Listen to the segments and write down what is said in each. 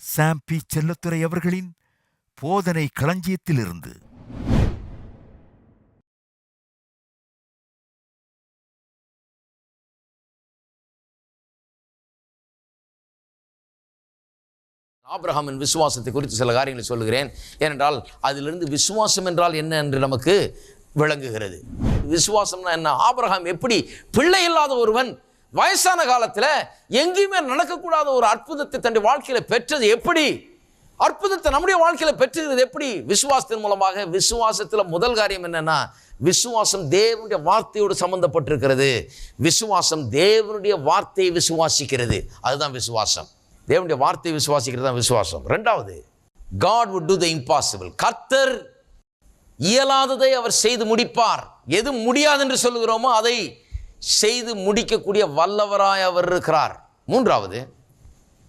சாம் B. அவர்களின் போதனை களஞ்சியத்திலிருந்து. ஆப்ரஹாமின் விசுவாசத்தை குறித்து சில காரியங்களை சொல்லுகிறேன். ஏனென்றால் அதிலிருந்து விசுவாசம் என்றால் என்ன என்று நமக்கு விளங்குகிறது. விசுவாசம்னா என்ன? ஆபிரகாம் எப்படி பிள்ளை இல்லாத ஒருவன் வயசான காலத்தில் எங்கேயுமே நடக்கக்கூடாத ஒரு அற்புதத்தை தன்னுடைய வாழ்க்கையில் பெற்றது எப்படி? அற்புதத்தை நம்முடைய வாழ்க்கையில் பெற்றுகிறது எப்படி? விசுவாசத்தின் மூலமாக விசுவாசத்தில் முதல் காரியம் என்னென்னா விசுவாசம் தேவனுடைய வார்த்தையோடு சம்மந்தப்பட்டிருக்கிறது விசுவாசம் தேவனுடைய வார்த்தையை விசுவாசிக்கிறது. அதுதான் விசுவாசம். தேவனுடைய வார்த்தையை விசுவாசிக்கிறது தான் விசுவாசம். ரெண்டாவது God would do the impossible கர்த்தர் இயலாததை அவர் செய்து முடிப்பார். எது முடியாது என்று சொல்லுகிறோமோ அதை செய்து முடிக்கக்கூடிய வல்லவராய் அவர் இருக்கிறார். மூன்றாவது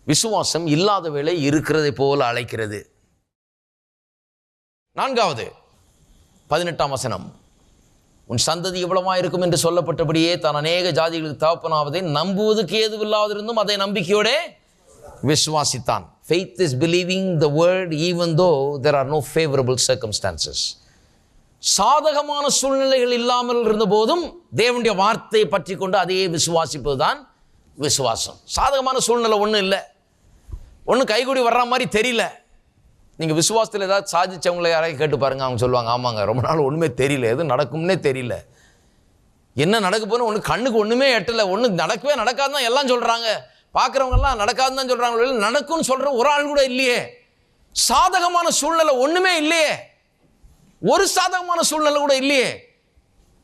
விசுவாசம் இல்லாத வேலை இருக்கிறதை போல அழைக்கிறது. நான்காவது பதினெட்டாம் வசனம் உன் சந்ததி இவ்வளவா இருக்கும் என்று சொல்லப்பட்டபடியே தான் அநேக ஜாதிகளுக்கு தகப்பனாவதை நம்புவதற்கு ஏதுவில்லாதிருந்தும் அதை நம்பிக்கையோடே விசுவாசித்தான். Faith is believing the world even though there are no favourable circumstances சாதகமான சூழ்நிலைகள் இல்லாமல் இருந்தபோதும் தேவனுடைய வார்த்தையை பற்றி கொண்டு அதையே விசுவாசிப்பது தான் விசுவாசம். சாதகமான சூழ்நிலை ஒன்றும் இல்லை. ஒன்றும் கைகூடி வர்ற மாதிரி தெரியல. நீங்கள் விசுவாசத்தில் ஏதாவது சாதிச்சவங்களை யாரையும் கேட்டு பாருங்க அவங்க சொல்லுவாங்க ஆமாங்க ரொம்ப நாள் ஒன்றுமே தெரியல எதுவும் நடக்கும்னே தெரியல. என்ன நடக்க போகணும் ஒன்று கண்ணுக்கு ஒன்றுமே எட்டலை ஒன்று நடக்கவே நடக்காதுதான் எல்லாம் சொல்கிறாங்க பார்க்குறவங்கெல்லாம் நடக்காதுன்னு தான் சொல்கிறாங்க நடக்கும்னு சொல்கிற ஒரு ஆள் கூட இல்லையே. சாதகமான சூழ்நிலை ஒன்றுமே இல்லையே. ஒரு சாதகமான சூழ்நிலை கூட இல்லையே.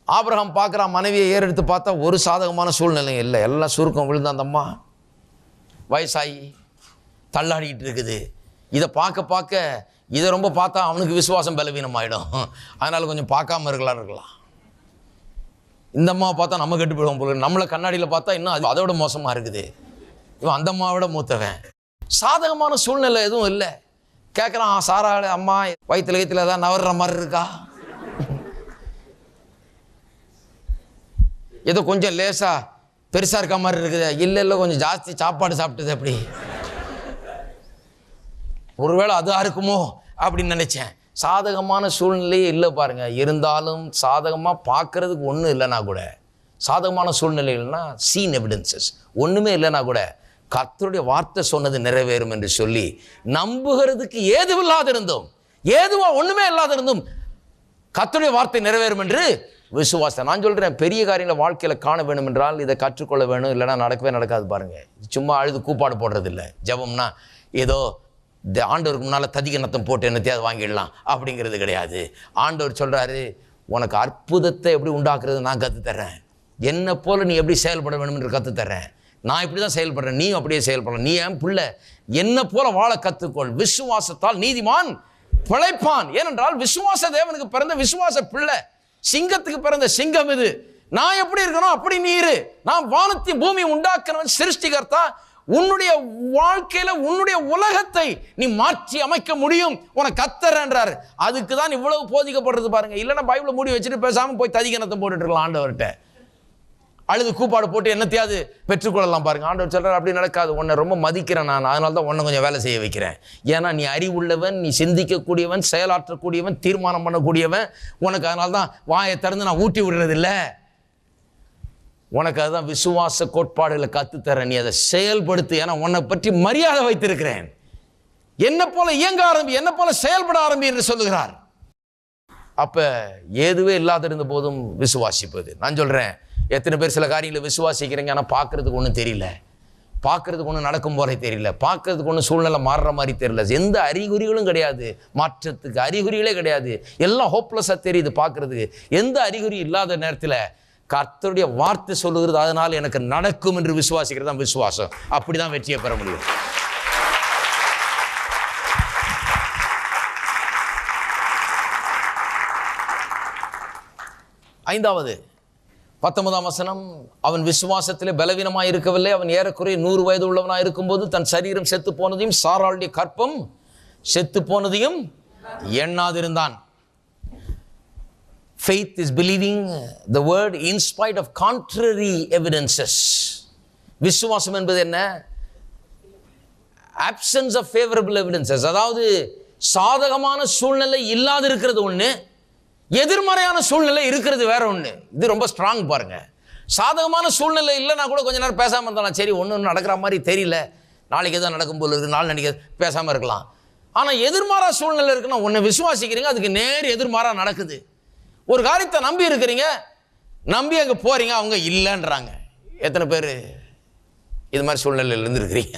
ஆபிரகாம் பார்க்குறான் மனைவியை ஏறெடுத்து பார்த்தா ஒரு சாதகமான சூழ்நிலை இல்லை. எல்லாம் சுருக்கம் விழுந்த அந்த அம்மா வயசாகி தள்ளாடிக்கிட்டு இருக்குது. இதை பார்க்க பார்க்க இதை ரொம்ப பார்த்தா அவனுக்கு விசுவாசம் பலவீனமாயிடும். அதனால் கொஞ்சம் பார்க்காம இருக்கலாம் இருக்கலாம். இந்த அம்மாவை பார்த்தா நம்ம கெட்டு போயிடுவோம் போல நம்மளை கண்ணாடியில் பார்த்தா இன்னும் அது அதோட மோசமாக இருக்குது. இவன் அந்த அம்மாவோட மூத்தவன். சாதகமான சூழ்நிலை எதுவும் இல்லை. கேட்குறான் சாரா அம்மா வயிற்றுல வயிற்றுல ஏதாவது நவர்ற மாதிரி இருக்கா? ஏதோ கொஞ்சம் லேசாக பெருசாக இருக்க மாதிரி இருக்குது. இல்லை இல்லை கொஞ்சம் ஜாஸ்தி சாப்பாடு சாப்பிட்டது அப்படி. ஒருவேளை அதாக இருக்குமோ அப்படின்னு நினச்சேன். சாதகமான சூழ்நிலையே இல்லை பாருங்கள் இருந்தாலும் சாதகமாக பார்க்கறதுக்கு ஒன்றும் இல்லைனா கூட சாதகமான சூழ்நிலைகள்னா சீன் எவிடன்சஸ் ஒன்றுமே இல்லைனா கூட கத்தருடைய வார்த்தை சொன்னது நிறைவேறும் என்று சொல்லி நம்புகிறதுக்கு ஏதுவில்லாத இருந்தோம் ஏதுவா ஒன்றுமே இல்லாது இருந்தும் கத்தருடைய வார்த்தை நிறைவேறும் என்று விசுவாசம் நான் சொல்கிறேன் பெரிய காரியங்களை வாழ்க்கையில் காண வேணும் என்றால் இதை கற்றுக்கொள்ள வேணும் இல்லைன்னா நடக்கவே நடக்காது பாருங்கள் சும்மா அழுது கூப்பாடு போடுறது இல்லை ஜெபம்னா ஏதோ இந்த ஆண்டவருக்கு முன்னால் ததிக நத்தம் போட்டு என்னத்தையாவது வாங்கிடலாம். அப்படிங்கிறது கிடையாது. ஆண்டவர் சொல்கிறாரு உனக்கு அற்புதத்தை எப்படி உண்டாக்குறது நான் கற்றுத்தர்றேன் என்னை போல் நீ எப்படி செயல்பட வேணும் என்று கற்றுத்தர்றேன் நான் இப்படி தான் செயல்படுறேன் நீயும் அப்படியே செயல்படலாம். நீ என் பிள்ளை? என்னை போல வாழ கற்றுக்கொள் விசுவாசத்தால் நீதிமான் பிழைப்பான். ஏனென்றால் விசுவாச தேவனுக்கு பிறந்த விசுவாச பிள்ளை சிங்கத்துக்கு பிறந்த சிங்கம் இது. நான் எப்படி இருக்கணும் அப்படி நீ இரு. நான் வானத்தை பூமி உண்டாக்குறவன் சிருஷ்டிகர்த்தா. உன்னுடைய வாழ்க்கையில உன்னுடைய உலகத்தை நீ மாற்றி அமைக்க முடியும். உனக்கு கத்தரன்றாரு அதுக்கு தான் இவ்வளவு போதிக்கப்படுறது பாருங்க. இல்லைன்னா பைபிளை மூடி வச்சுட்டு பேசாம போய் ததிகனத்தை போட்டுட்டு இருக்கலாம் ஆண்டவர்கிட்ட. அழுது கூப்பாடு போட்டு என்னத்தையாவது பெற்றுக்கொள்ளலாம் பாருங்க. ஆண்டவர் சொல்கிறார் அப்படி நடக்காது. உன்னை ரொம்ப மதிக்கிறேன் நான். அதனால தான் உன்னை கொஞ்சம் வேலை செய்ய வைக்கிறேன். ஏன்னா நீ அறிவுள்ளவன் நீ சிந்திக்கக்கூடியவன் செயலாற்றக்கூடியவன் தீர்மானம் பண்ணக்கூடியவன். உனக்கு அதனால தான் வாயை திறந்து நான் ஊட்டி விடுறதில்ல. உனக்கு அதுதான் விசுவாச கோட்பாடுகளை கற்றுத்தரேன் நீ அதை செயல்படுத்து. ஏன்னா உன்னை பற்றி மரியாதை வைத்திருக்கிறேன். என்ன போல இயங்க ஆரம்பி என்ன போல செயல்பட ஆரம்பி என்று சொல்லுகிறார். அப்போ ஏதுவே இல்லாத இருந்த போதும் விசுவாசிப்பது. நான் சொல்கிறேன் எத்தனை பேர் சில காரியங்களை விசுவாசிக்கிறீங்க ஆனால் பார்க்கறதுக்கு ஒன்றும் தெரியல. பார்க்குறதுக்கு ஒன்றும் நடக்கும் போகிறே தெரியல. பார்க்கறதுக்கு ஒன்றும் சூழ்நிலை மாறுற மாதிரி தெரியல. எந்த அறிகுறிகளும் கிடையாது. மாற்றத்துக்கு அறிகுறிகளே கிடையாது. எல்லாம் ஹோப்லெஸ்ஸாக தெரியுது பார்க்குறதுக்கு. எந்த அறிகுறி இல்லாத நேரத்தில் கர்த்தருடைய வார்த்தை சொல்லுகிறது அதனால் எனக்கு நடக்கும் என்று விசுவாசிக்கிறது தான் விசுவாசம். அப்படி தான் வெற்றியை பெற முடியும். ஐந்தாவது பத்தொன்பதாம் வசனம் அவன் விசுவாசத்திலே பலவீனமாக இருக்கவில்லை. அவன் ஏறக்குறைய நூறு வயது உள்ளவனாக இருக்கும்போது தன் சரீரம் செத்து போனதையும் சாராளுடைய கற்பம் செத்து போனதையும் எண்ணாதிருந்தான். Faith is believing the word in spite of contrary evidences விசுவாசம் என்பது என்ன? ஆப்சன்ஸ் ஆஃப் ஃபேவரபிள் எவிடன்சஸ் அதாவது சாதகமான சூழ்நிலை இல்லாது இருக்கிறது ஒன்று எதிர்மறையான சூழ்நிலை இருக்கிறது வேற ஒன்று இது ரொம்ப ஸ்ட்ராங் பாருங்க. சாதகமான சூழ்நிலை இல்லைன்னா கூட கொஞ்ச நேரம் பேசாமல் இருந்தாலும் சரி ஒன்று நடக்கிற மாதிரி தெரியல. நாளைக்கு எதாவது நடக்கும் போல இருக்குது நாள் நினைக்க பேசாமல் இருக்கலாம். ஆனால் எதிர்மாறா சூழ்நிலை இருக்குன்னா ஒன்று விசுவாசிக்கிறீங்க அதுக்கு நேர் எதிர்மாறா நடக்குது. ஒரு காரியத்தை நம்பி இருக்கிறீங்க நம்பி அங்கே போகிறீங்க அவங்க இல்லைன்றாங்க. எத்தனை பேர் இது மாதிரி சூழ்நிலையில் இருந்துருக்கிறீங்க?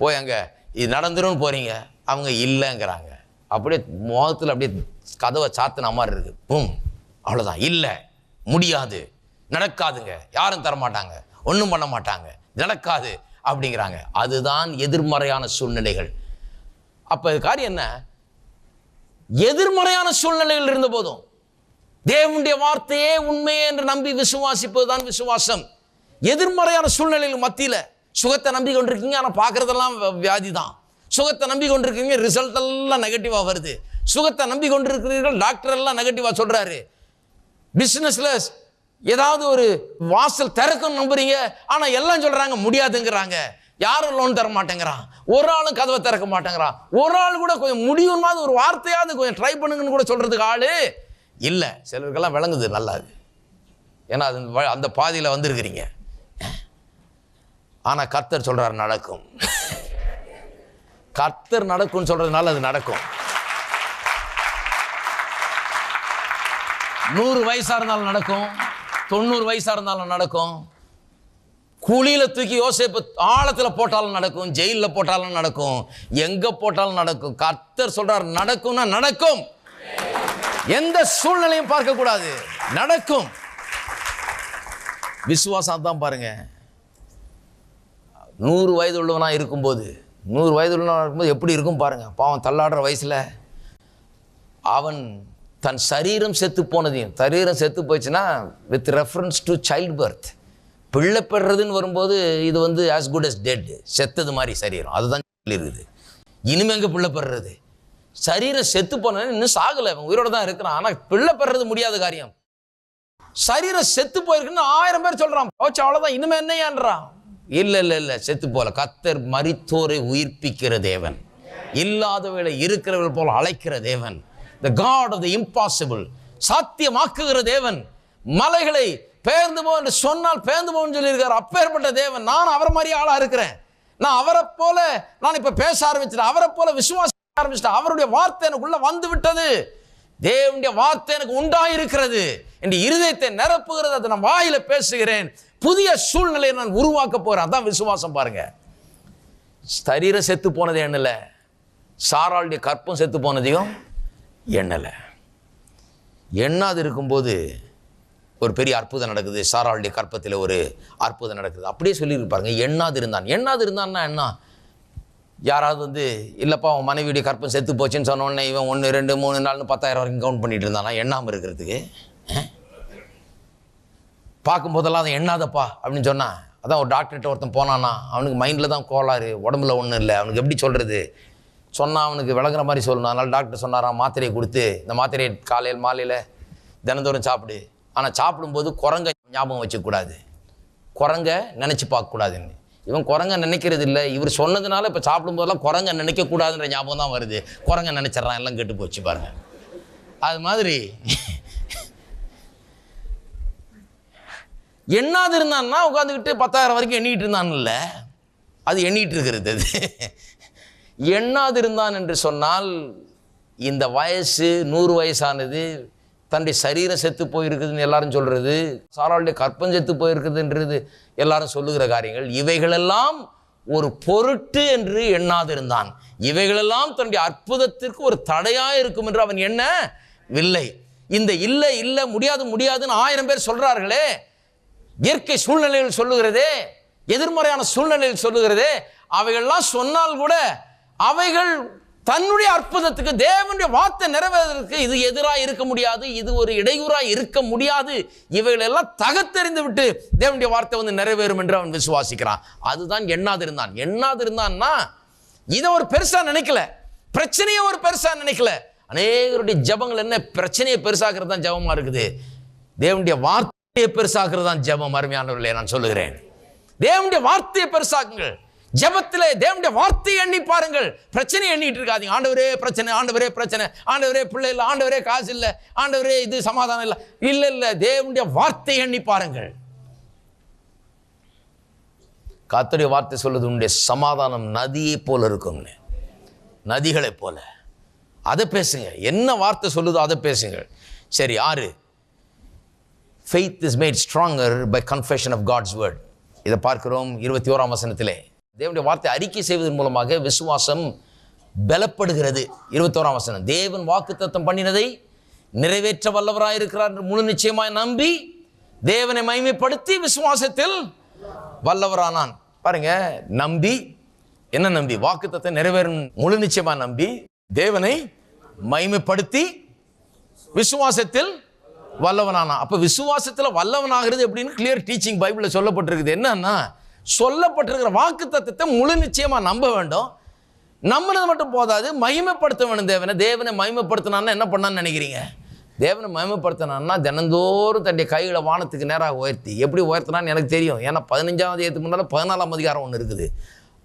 போய் அங்கே இது நடந்துரும்னு போகிறீங்க அவங்க இல்லைங்கிறாங்க. அப்படியே முகத்தில் அப்படியே கதவை சாத்தின மாதிரி இருக்கு. பூம். அவ்வளோதான் இல்லை. முடியாது. நடக்காதுங்க. யாரும் தர மாட்டாங்க ஒன்றும் பண்ண மாட்டாங்க. நடக்காது அப்படிங்கிறாங்க. அதுதான் எதிர்மறையான சூழ்நிலைகள். அப்போ காரியம் என்ன? எதிர்மறையான சூழ்நிலைகள் இருந்த போதும். தேவனுடைய வார்த்தையே உண்மையே என்று நம்பி விசுவாசிப்பதுதான் விசுவாசம். எதிர்மறையான சூழ்நிலைகள் மத்தியில் சுகத்தை நம்பி கொண்டிருக்கீங்க. ஆனால் பார்க்குறதெல்லாம் வியாதி தான் சுகத்தை நம்பி கொண்டிருக்கீங்க. ரிசல்ட் எல்லாம் நெகட்டிவாக வருது. சுகத்தை நம்பி கொண்டிருக்கிறீர்கள் டாக்டர் எல்லாம் நெகட்டிவாக சொல்கிறாரு பிஸ்னஸில் ஏதாவது ஒரு வாசல் திறக்கும் நம்புறீங்க. ஆனால் எல்லாம் சொல்கிறாங்க முடியாதுங்கிறாங்க. யாரும் லோன் தர மாட்டேங்கிறான். ஒரு ஆளும் கதவை திறக்க மாட்டேங்கிறான். ஒரு ஆள் கூட கொஞ்சம் முடியுமாவது ஒரு வார்த்தையாவது கொஞ்சம் ட்ரை பண்ணுங்கன்னு கூட சொல்கிறதுக்கு ஆள் இல்லை. சிலருக்கெல்லாம் விளங்குது நல்லா அது ஏன்னா அது வ- அந்த பாதியில் வந்திருக்கிறீங்க. ஆனால் கர்த்தர் சொல்கிறார் நடக்கும். கர்த்தர் நடக்கும்னு சொல்கிறதுனால அது நடக்கும். நூறு வயசாக இருந்தாலும் நடக்கும். தொண்ணூறு வயசாக இருந்தாலும் நடக்கும். குழியில் தூக்கி யோசிப்பு ஆழத்தில் போட்டாலும் நடக்கும் ஜெயிலில் போட்டாலும் நடக்கும் எங்கே போட்டாலும் நடக்கும். கர்த்தர் சொல்கிறார் நடக்கும்னா நடக்கும். எந்த சூழ்நிலையும் பார்க்கக்கூடாது. நடக்கும். விசுவாசம் தான் பாருங்க. நூறு வயது உள்ளவனாக இருக்கும்போது நூறு வயது உள்ளவனாக இருக்கும்போது எப்படி இருக்கும் பாருங்க. பாவம் தள்ளாடுற வயசில் அவன் தன் சரீரம் செத்து போனதையும் சரீரம் செத்து போச்சுன்னா with reference to child birth பிள்ளை பெறுறதுன்னு வரும்போது இது வந்து ஆஸ் குட் அஸ் டெட் செத்தது மாதிரி சரீரம். அதுதான் சொல்லியிருக்குது இனிமே எங்கே பிள்ளை பெறுறது? சரீரம் செத்து போனது இன்னும் சாகலை. அவன் உயிரோட தான் இருக்கிறான். ஆனால் பிள்ளை பெறுறது முடியாத காரியம். சரீரம் செத்து போயிருக்குன்னு ஆயிரம் பேர் சொல்கிறான் போச்சு அவ்வளோதான் இனிமே என்னையான்றான் இல்லை இல்லை இல்லை செத்து போல கத்தர் மறித்தோரை உயிர்ப்பிக்கிற தேவன். இல்லாதவர்களை இருக்கிறவர்கள் போல அழைக்கிற தேவன். The God of the impossible சாத்தியமாக்குகிற தேவன். மலைகளை பெயர்ந்து போ என்று சொன்னால் பெயர்ந்து போன்னு சொல்லியிருக்கார். அப்பேற்பட்ட தேவன். நான் அவரை மாதிரி ஆளாக இருக்கிறேன். நான் அவரை போல நான் இப்போ பேச ஆரம்பிச்சிட்டேன். அவரை போல விசுவாசிக்க ஆரம்பிச்சிட்டேன். அவருடைய வார்த்தை எனக்குள்ள வந்து விட்டது. தேவனுடைய வார்த்தை எனக்கு உண்டாயிருக்கிறது. என்று இருதயத்தை நிரப்புகிறது. அதை நான் வாயில பேசுகிறேன். புதிய சூழ்நிலையை நான் உருவாக்க போறேன். அதான் விசுவாசம் பாருங்க. சரீரம் செத்து போனது எண்ணல சாராளுடைய கற்பம் செத்து போனதையும் எண்ணலை. எண்ணாது இருக்கும்போது ஒரு பெரிய அற்புதம் நடக்குது. சாராளுடைய கற்பத்தில் ஒரு அற்புதம் நடக்குது. அப்படியே சொல்லியிருப்பாருங்க எண்ணாது இருந்தான். எண்ணாது இருந்தான்னா என்ன? யாராவது வந்து இல்லைப்பா அவன் மனைவியுடைய கற்பம் செத்து போச்சுன்னு சொன்னோடனே இவன் ஒன்று ரெண்டு மூணு நாள்னு பத்தாயிரம் வரைக்கும் கவுண்ட் பண்ணிட்டு இருந்தானா? எண்ணாமல் இருக்கிறதுக்கு பார்க்கும்போதெல்லாம் அதை எண்ணாதப்பா அப்படின்னு சொன்னான் அதான் ஒரு டாக்டர்கிட்ட ஒருத்தன் போனானா அவனுக்கு மைண்டில் தான் கோளாறு உடம்புல ஒன்றும் இல்லை. அவனுக்கு எப்படி சொல்கிறது சொன்னால் அவனுக்கு விளங்குற மாதிரி சொல்லணும். அதனால் டாக்டர் சொன்னாராம் மாத்திரையை கொடுத்து இந்த மாத்திரையை காலையில் மாலையில் தினந்தோறும் சாப்பிடு. ஆனால் சாப்பிடும்போது குரங்க ஞாபகம் வச்சுக்கூடாது குரங்க நினச்சி பார்க்கக்கூடாதுன்னு. இவன் குரங்க நினைக்கிறது இல்லை இவர் சொன்னதுனால இப்போ சாப்பிடும்போதெல்லாம் குரங்க நினைக்கக்கூடாதுன்ற ஞாபகம் தான் வருது. குரங்க நினச்சிட்றான் எல்லாம் கெட்டு போச்சு பாருங்க. அது மாதிரி எண்ணாது இருந்தான்னா உட்காந்துக்கிட்டு பத்தாயிரம் வரைக்கும் எண்ணிகிட்டு இருந்தான்ல. அது எண்ணிகிட்டு இருக்கிறது அது. எண்ணாதிருந்தான் என்று சொன்னால் இந்த வயசு நூறு வயசானது தன்னுடைய சரீரம் செத்து போயிருக்குதுன்னு எல்லாரும் சொல்கிறது சாராளுடைய கற்பம் செத்து போயிருக்குதுன்றது எல்லாரும் சொல்லுகிற காரியங்கள். இவைகளெல்லாம் ஒரு பொருட்டு என்று எண்ணாதிருந்தான். இவைகளெல்லாம் தன்னுடைய அற்புதத்திற்கு ஒரு தடையாக இருக்கும் என்று அவன் எண்ணவில்லை இந்த இல்லை இல்லை முடியாது முடியாதுன்னு ஆயிரம் பேர் சொல்கிறார்களே இயற்கை சூழ்நிலைகள் சொல்லுகிறதே எதிர்மறையான சூழ்நிலைகள் சொல்லுகிறதே அவைகள்லாம் சொன்னால் கூட அவைகள் தன்னுடைய அற்புதத்துக்கு தேவனுடைய வார்த்தை நிறைவேறதற்கு இது எதிராக இருக்க முடியாது இது ஒரு இடையூறாக இருக்க முடியாது. இவைகள் எல்லாம் தகத்தெறிந்து விட்டு தேவனுடைய வார்த்தை வந்து நிறைவேறும் என்று அவன் விசுவாசிக்கிறான். அதுதான் எண்ணாதிருந்தான். எண்ணாதிருந்தான்னா இதை ஒரு பெருசாக நினைக்கல. பிரச்சனையை ஒரு பெருசாக நினைக்கல. அநேகருடைய ஜபங்கள் என்ன? பிரச்சனையை பெருசாகிறது தான் ஜபமாக இருக்குது. தேவனுடைய வார்த்தையை பெருசாகிறது தான் ஜெபம் அருமையானவர்களே நான் சொல்லுகிறேன். தேவனுடைய வார்த்தையை பெருசாக்குங்கள். ஜபத்தில் தேவனுடைய வார்த்தையை எண்ணி பாருங்கள். பிரச்சனை எண்ணிட்டு இருக்காதீங்க. ஆண்டவரே பிரச்சனை ஆண்டவரே பிரச்சனை. ஆண்டவரே பிள்ளை இல்லை. ஆண்டவரே காசு இல்லை. ஆண்டவரே இது சமாதானம் இல்லை. இல்லை இல்லை. தேவனுடைய வார்த்தையை எண்ணி பாருங்கள். காத்துடைய வார்த்தை சொல்லுது உன்னுடைய சமாதானம் நதியை போல இருக்கும்னு. நதிகளைப் போல. அதை பேசுங்க. என்ன வார்த்தை சொல்லுதோ அதை பேசுங்க சரி ஆறு. Faith is made stronger by confession of God's word இதை பார்க்கிறோம் இருபத்தி ஓராம் வசனத்திலே. தேவனுடைய வார்த்தை அறிக்கை செய்வதன் மூலமாக விசுவாசம் பலப்படுகிறது. இருபத்தோராம் வசனம். தேவன் வாக்குத்தத்தம் பண்ணினதை நிறைவேற்ற வல்லவராக இருக்கிறார் என்று முழு நிச்சயமாய் நம்பி தேவனை மைமைப்படுத்தி விசுவாசத்தில் வல்லவரானான். பாருங்க நம்பி என்ன நம்பி? வாக்குத்தத்தை நிறைவேறும் முழு நிச்சயமாக நம்பி தேவனை மைமைப்படுத்தி விசுவாசத்தில் வல்லவனானா விசுவாசத்தில் வல்லவன் வல்லவனாகிறது எப்படின்னு கிளியர் டீச்சிங் பைபிளில் சொல்லப்பட்டிருக்குது. என்னன்னா சொல்லப்பட்டிருக்கிற வாக்கு தத்துவத்தை முழு நிச்சயமாக நம்ப வேண்டும். நம்பினது மட்டும் போதாது மகிமைப்படுத்த வேணும் தேவனை. தேவனை மகிமைப்படுத்தினான்னா என்ன பண்ணான்னு நினைக்கிறீங்க? தேவனை மகிமைப்படுத்தினான்னா தினந்தோறும் தன்னுடைய கைகளை வானத்துக்கு நேராக உயர்த்தி. எப்படி உயர்த்தினான்னு எனக்கு தெரியும். ஏன்னா பதினஞ்சாவது ஏற்றுக்கு முன்னால் பதினாலாம் அதிகாரம் ஒன்று இருக்குது.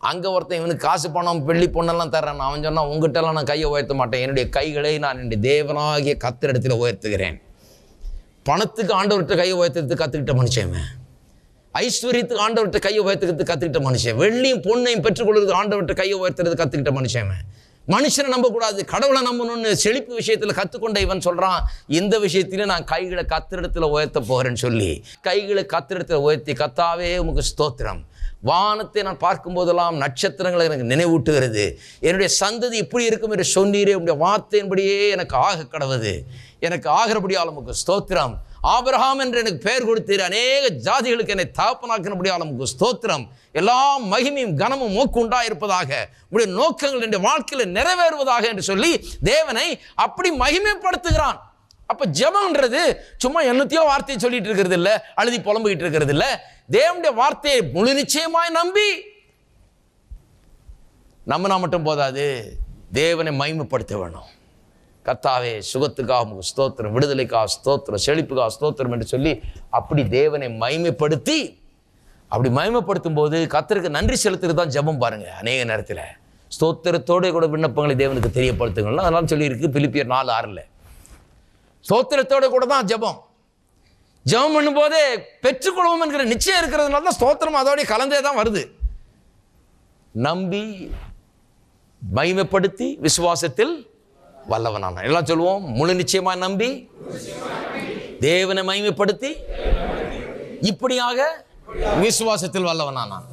அங்கே ஒருத்தன் இவனுக்கு காசு பணம் வெள்ளி பொண்ணெல்லாம் தர்றேன். அவன் சொன்னால் உங்ககிட்டலாம் நான் கையை உயர்த்த மாட்டேன். என்னுடைய கைகளை நான் என்னுடைய தேவனாகிய கத்திரிடத்தில் உயர்த்துகிறேன். பணத்துக்கு ஆண்டவர்கிட்ட கையை உயர்த்துறதுக்கு கற்றுக்கிட்ட மனுஷன் ஐஸ்வர்யத்துக்கு ஆண்டவர்கிட்ட கையை உயர்த்துக்கிறது கற்றுக்கிட்ட மனுஷன். வெள்ளியும் பொண்ணையும் பெற்றுக்கொள்வது ஆண்டவர்கிட்ட கையை உயர்த்துறது கற்றுக்கிட்ட மனுஷன் மனுஷனை நம்பக்கூடாது. கடவுளை நம்பணும்னு செழிப்பு விஷயத்தில் கற்றுக்கொண்ட இவன் சொல்கிறான் இந்த விஷயத்திலையும் நான் கைகளை கத்திரிடத்தில் உயர்த்த போகிறேன்னு சொல்லி கைகளை கத்திரிடத்தில் உயர்த்தி கத்தாவே உமக்கு ஸ்தோத்திரம். வானத்தை நான் பார்க்கும்போதெல்லாம் நட்சத்திரங்களை எனக்கு நினைவூட்டுகிறது. என்னுடைய சந்ததி இப்படி இருக்கும் என்று சொன்னீரே உங்களுடைய வார்த்தையின்படியே எனக்கு ஆக கடவுது. எனக்கு ஆகிறபடியால் உமக்கு ஸ்தோத்திரம். ஆபிரஹாம் என்று எனக்கு பெயர் கொடுத்தீர். அநேக ஜாதிகளுக்கு என்னை தாப்பனாக்கினபடியால் உமக்கு ஸ்தோத்திரம். எல்லா மகிமையும் கனமும் மூக்கு உண்டாயிருப்பதாக உடைய நோக்கங்கள் என்னுடைய வாழ்க்கையில் நிறைவேறுவதாக என்று சொல்லி தேவனை அப்படி மகிமைப்படுத்துகிறான். அப்போ ஜெபம்ன்றது சும்மா என்னத்தையோ வார்த்தையை சொல்லிட்டு இருக்கிறது இல்லை அழுதி புலம்பிக்கிட்டு இருக்கிறது இல்லை. தேவனுடைய வார்த்தையை முழு நிச்சயமாய் நம்பி நம்பினா மட்டும் போதாது. தேவனை மகிமைப்படுத்த வேணும். கர்த்தாவே சுகத்துக்காக உமக்கு ஸ்தோத்திரம் விடுதலைக்காக ஸ்தோத்திரம் செழிப்புக்காக ஸ்தோத்திரம் என்று சொல்லி அப்படி தேவனை மைமைப்படுத்தி அப்படி மகிமைப்படுத்தும் போது கத்தருக்கு நன்றி செலுத்துறது தான் ஜெபம் பாருங்க அநேக நேரத்தில். ஸ்தோத்திரத்தோடு கூட விண்ணப்பங்களை தேவனுக்கு தெரியப்படுத்துங்கள்லாம் அதெல்லாம் சொல்லியிருக்கு பிலிப்பியர் நாலு ஆறில். ஸ்தோத்திரத்தோட கூட தான் ஜெபம். ஜெபம் பண்ணும்போதே பெற்றுக்கொள்வோம் என்கிற நிச்சயம் இருக்கிறதுனால தான் ஸ்தோத்திரம் அதோடய கலந்தே தான் வருது. நம்பி மகிமைப்படுத்தி விசுவாசத்தில் வல்லவனான எல்லாம் சொல்லுவோம் முழு நிச்சயமா நம்பி தேவனை மகிமைப்படுத்தி இப்படியாக விசுவாசத்தில் வல்லவனானான்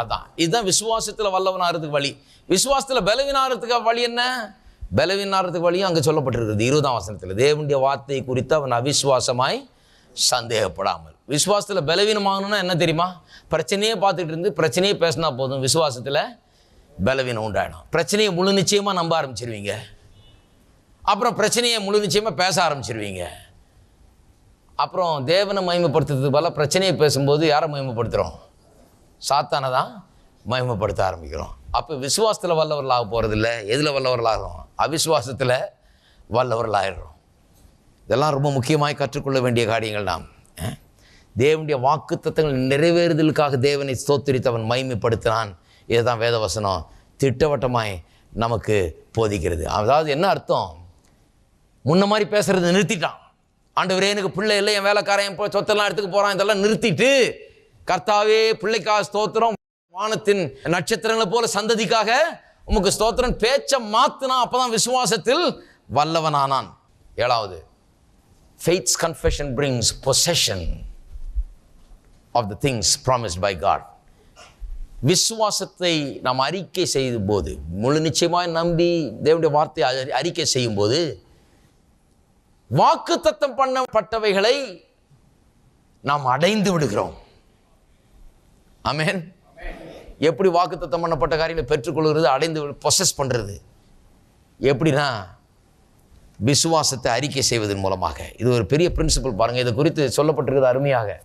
அதான் இதுதான் விசுவாசத்தில் வல்லவனாகிறதுக்கு வழி. விசுவாசத்தில் பலவீனாகிறதுக்கு வழி என்ன? பலவீனாகிறதுக்கு வழியும் அங்கே சொல்லப்பட்டிருக்கிறது இருபதாம் வசனத்தில். தேவனுடைய வார்த்தை குறித்து அவன் அவிசுவாசமாய் சந்தேகப்படாமல். விசுவாசத்தில் பலவீனமாகணும்னா என்ன தெரியுமா? பிரச்சனையே பார்த்துட்டு இருந்து பிரச்சனையே பேசினா போதும். விசுவாசத்தில் பலவீனம் உண்டாயிடும். பிரச்சனையை முழு நிச்சயமாக நம்ப ஆரம்பிச்சிருவீங்க. அப்புறம் பிரச்சனையை முழு நிச்சயமாக பேச ஆரம்பிச்சிருவீங்க. அப்புறம் தேவனை மகிமைப்படுத்துறதுக்கு பல பிரச்சனையை பேசும்போது யாரை மகிமைப்படுத்துகிறோம் சாத்தானை தான் மகிமைப்படுத்த ஆரம்பிக்கிறோம். அப்போ விசுவாசத்தில் வல்லவர்களாக போகிறதில்ல எதில் வல்லவர்களாகிறோம்? அவிசுவாசத்தில் வல்லவர்களாகிறோம் இதெல்லாம் ரொம்ப முக்கியமாக கற்றுக்கொள்ள வேண்டிய காரியங்கள் நாம். தேவனுடைய வாக்கு வாக்குத்தத்தங்கள் நிறைவேறுதலுக்காக தேவனை ஸ்தோத்திரித்தவன் மகிமைப்படுத்தினான். இதுதான் வேதவசனம். திட்டவட்டமாய் நமக்கு போதிக்கிறது. அதாவது என்ன அர்த்தம்? முன்ன மாதிரி பேசுறது நிறுத்திட்டான். ஆண்டவரே எனக்கு பிள்ளை இல்லை என் வேலைக்காரன் என் சொத்தெல்லாம் எடுத்துக்க போகிறான் இதெல்லாம் நிறுத்திட்டு கர்த்தாவே பிள்ளைக்கா ஸ்தோத்திரம். வானத்தின் நட்சத்திரங்களை போல சந்ததிக்காக உமக்கு ஸ்தோத்திரம். பேச்சை மாத்தினா அப்பதான் விசுவாசத்தில் வல்லவனானான். ஏழாவது faith's confession brings possession of the things promised by God விசுவாசத்தை நாம் அறிக்கை செய்யும் போது முழு நிச்சயமாக நம்பி தேவனுடைய வார்த்தையை அறிக்கை செய்யும் போது வாக்குத்தத்தம் பண்ணப்பட்டவைகளை நாம் அடைந்து விடுகிறோம். அமேன் எப்படி வாக்குத்தத்தம் பண்ணப்பட்ட காரியங்களை பெற்றுக்கொள்கிறது அடைந்து பொசஸ் பண்ணுறது எப்படின்னா விசுவாசத்தை அறிக்கை செய்வதன் மூலமாக. இது ஒரு பெரிய பிரின்சிபல் பாருங்கள் இது குறித்து சொல்லப்பட்டிருக்கிறது அருமையாக.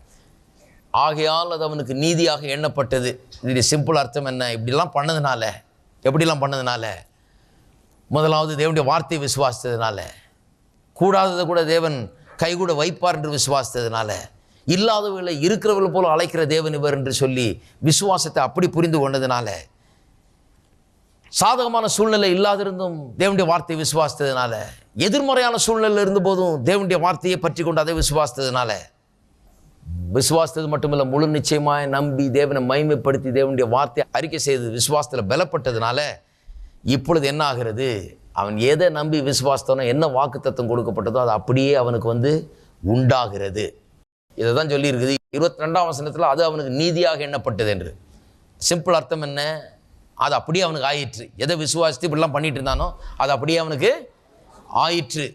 ஆகையால் அது அவனுக்கு நீதியாக எண்ணப்பட்டது. இது சிம்பிள் அர்த்தம் என்ன? இப்படிலாம் பண்ணதுனால எப்படிலாம் பண்ணதுனால? முதலாவது தேவனுடைய வார்த்தையை விசுவாசித்ததுனால. கூடாததை கூட தேவன் கைகூட வைப்பார் என்று விசுவாசித்ததுனால இல்லாதவர்களை இருக்கிறவர்கள் போல அழைக்கிற தேவன் இவர் என்று சொல்லி விசுவாசத்தை அப்படி புரிந்து கொண்டதுனால சாதகமான சூழ்நிலை இல்லாதிருந்தும் தேவனுடைய வார்த்தையை விசுவாசித்ததுனால எதிர்மறையான சூழ்நிலை இருந்தபோதும் தேவனுடைய வார்த்தையை பற்றி கொண்டு அதை விசுவாசித்ததுனால விசுவாசித்தது மட்டுமில்லை முழு நிச்சயமாக நம்பி தேவனை மைமைப்படுத்தி தேவனுடைய வார்த்தையை அறிக்கை செய்து விசுவாசத்தில் பலப்பட்டதுனால இப்பொழுது என்ன ஆகிறது? அவன் எதை நம்பி விசுவாசித்தனோ என்ன வாக்குத்தத்தம் கொடுக்கப்பட்டதோ அது அப்படியே அவனுக்கு வந்து உண்டாகிறது. இதை தான் சொல்லியிருக்குது. இருபத்தி ரெண்டாம் வசனத்தில் அது அவனுக்கு நீதியாக எண்ணப்பட்டது என்று. சிம்பிள் அர்த்தம் என்ன? அது அப்படியே அவனுக்கு ஆயிற்று. எதை விசுவாசித்து இப்படிலாம் பண்ணிட்டு இருந்தானோ அது அப்படியே அவனுக்கு ஆயிற்று.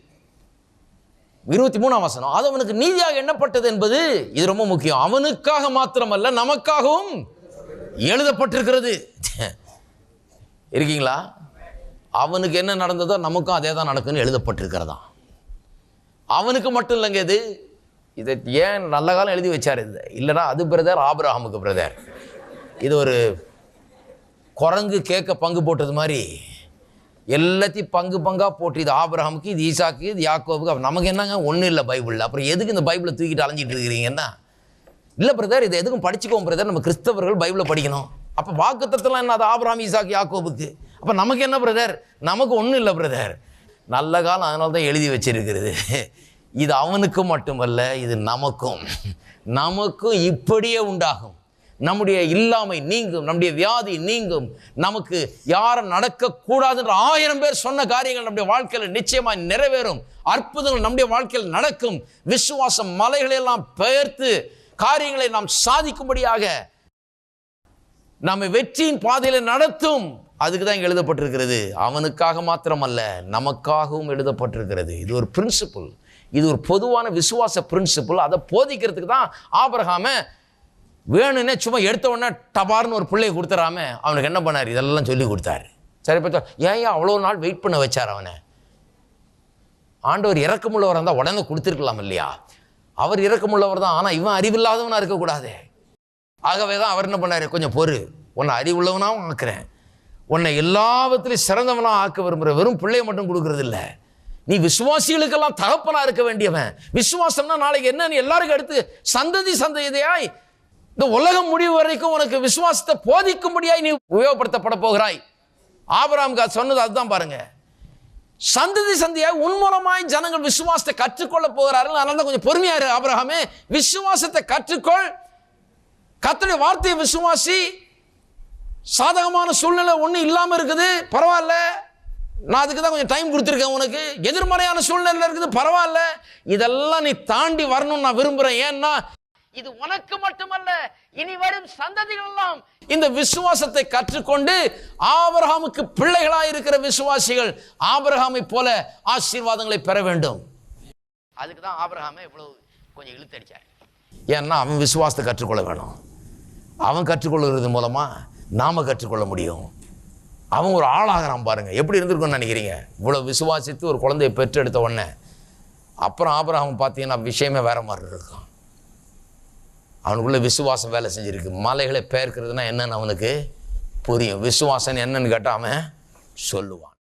இருபத்தி மூணாம் வசனம் அது அவனுக்கு நீதியாக எண்ணப்பட்டது என்பது இது ரொம்ப முக்கியம். அவனுக்காக மாத்திரமல்ல நமக்காகவும் எழுதப்பட்டிருக்கிறது. இருக்கீங்களா? அவனுக்கு என்ன நடந்ததோ நமக்கும் அதே தான் நடக்குன்னு எழுதப்பட்டிருக்கிறதா அவனுக்கு மட்டும் இல்லைங்க இது. இதை ஏன் நல்ல காலம் எழுதி வச்சார் இது? இல்லைன்னா அது பிரதர் ஆபிரஹாமுக்கு பிரதர். இது ஒரு குரங்கு கேட்க பங்கு போட்டது மாதிரி. எல்லாத்தையும் பங்கு பங்காக போட்டு இது ஆபிரஹாமுக்கு இது ஈசாக்கு இது யாக்கோவுக்கு நமக்கு என்னங்க? ஒன்றும் இல்லை பைபிளில். அப்புறம் எதுக்கு இந்த பைபிளை தூக்கிட்டு அலைஞ்சிட்டு இருக்கிறீங்கன்னா இல்லை பிரதர் இதை எதுக்கும் படிச்சுக்கோம் பிரதர். நம்ம கிறிஸ்தவர்கள் பைபிளை படிக்கணும். அப்போ வாக்குத்தத்தெல்லாம் என்ன? அது ஆபிரஹாம் ஈசாக்கு யாக்கோவுக்கு அப்போ நமக்கு என்ன பிரதர் நமக்கு ஒன்றும் இல்லை பிரதர் நல்ல காலம் அதனால தான் எழுதி வச்சிருக்கிறது. இது அவனுக்கு மட்டுமல்ல இது நமக்கும். நமக்கும் இப்படியே உண்டாகும். நம்முடைய இல்லாமை நீங்கும் நம்முடைய வியாதி நீங்கும். நமக்கு யாரும் நடக்கக்கூடாதுன்ற ஆயிரம் பேர் சொன்ன காரியங்கள் நம்முடைய வாழ்க்கையில் நிச்சயமாக நிறைவேறும். அற்புதங்கள் நம்முடைய வாழ்க்கையில் நடக்கும். விசுவாசம் மலைகளை எல்லாம் பெயர்த்து காரியங்களை நாம் சாதிக்கும்படியாக நம்மை வெற்றியின் பாதையில் நடத்தும். அதுக்கு தான் இங்கே எழுதப்பட்டிருக்கிறது. அவனுக்காக மாத்திரமல்ல நமக்காகவும் எழுதப்பட்டிருக்கிறது. இது ஒரு பிரின்சிபிள் இது ஒரு பொதுவான விசுவாச பிரின்சிபிள் அதை போதிக்கிறதுக்கு தான் ஆபரகாம வேணும்னே சும்மா எடுத்த உடனே டபார்னு ஒரு பிள்ளையை கொடுத்துறாம அவனுக்கு என்ன பண்ணார்? இதெல்லாம் சொல்லி கொடுத்தாரு. சரி பார்த்தா ஏன் அவ்வளோ நாள் வெயிட் பண்ண வச்சார் அவனை? ஆண்டவர் இறக்கமுள்ளவராக இருந்தால் உடனே கொடுத்துருக்கலாம் இல்லையா? அவர் இறக்கமுள்ளவர் தான் ஆனால் இவன் அறிவில்லாதவனாக இருக்கக்கூடாது. ஆகவே தான் அவர் என்ன பண்ணார்? கொஞ்சம் பொறு. உன்னை அறிவுள்ளவனாகவும் ஆக்குறேன். உன்னை எல்லாவற்றிலையும் சிறந்தவனாக ஆக்க விரும்புகிற வெறும் பிள்ளையை மட்டும் கொடுக்கறது இல்லை நீ விசுவாசிகளுக்கெல்லாம் தகப்பனாக இருக்க வேண்டியவன். விசுவாசம்னா நாளைக்கு என்னன்னு எல்லாருக்கும் எடுத்து சந்ததி சந்ததியாய் இந்த உலகம் முடிவு வரைக்கும் உனக்கு விசுவாசத்தை போதிக்கும்படியாய் நீ உபயோகப்படுத்தப்பட போகிறாய். ஆபராம்கா சொன்னது அதுதான் பாருங்க. சந்ததி சந்தியாக உன் மூலமாய் ஜனங்கள் விசுவாசத்தை கற்றுக்கொள்ள போகிறார்கள். அதனால தான் கொஞ்சம் பொறுமையாரு ஆபிரகாமே. விசுவாசத்தை கற்றுக்கொள். கர்த்தருடைய வார்த்தையை விசுவாசி சாதகமான சூழ்நிலை ஒன்றும் இல்லாமல் இருக்குது பரவாயில்ல. நான் அதுக்கு தான் கொஞ்சம் டைம் கொடுத்துருக்கேன் உனக்கு. எதிர்மறையான சூழ்நிலை இருக்குது பரவாயில்ல. இதெல்லாம் நீ தாண்டி வரணும்னு நான் விரும்புகிறேன் ஏன்னா இது உனக்கு மட்டுமல்ல இனி வரும் சந்ததிகள் எல்லாம் இந்த விசுவாசத்தை கற்றுக்கொண்டு ஆபரகாமுக்கு பிள்ளைகளாக இருக்கிற விசுவாசிகள் ஆபரகாமை போல ஆசீர்வாதங்களை பெற வேண்டும். அதுக்கு தான் ஆபரகாமே இவ்வளவு கொஞ்சம் இழுத்தடிச்சார். ஏன்னா அவன் விசுவாசத்தை கற்றுக்கொள்ள வேணும். அவன் கற்றுக்கொள்கிறது மூலமாக நாம் கற்றுக்கொள்ள முடியும். அவன் ஒரு ஆளாகிறான் பாருங்கள் எப்படி இருந்திருக்கும்னு நினைக்கிறீங்க? இவ்வளோ விசுவாசித்து ஒரு குழந்தையை பெற்றெடுத்த உடனே. அப்புறம் ஆபிரகாம் பார்த்தீங்கன்னா விஷயமே வேறு மாதிரி இருக்கும். அவனுக்குள்ள விசுவாசம் வேலை செஞ்சிருக்கு. மலைகளை பெயர்க்கிறதுனா என்னென்னு அவனுக்கு புரியும். விசுவாசம் என்னன்னு கேட்டால் அவன் சொல்லுவான்.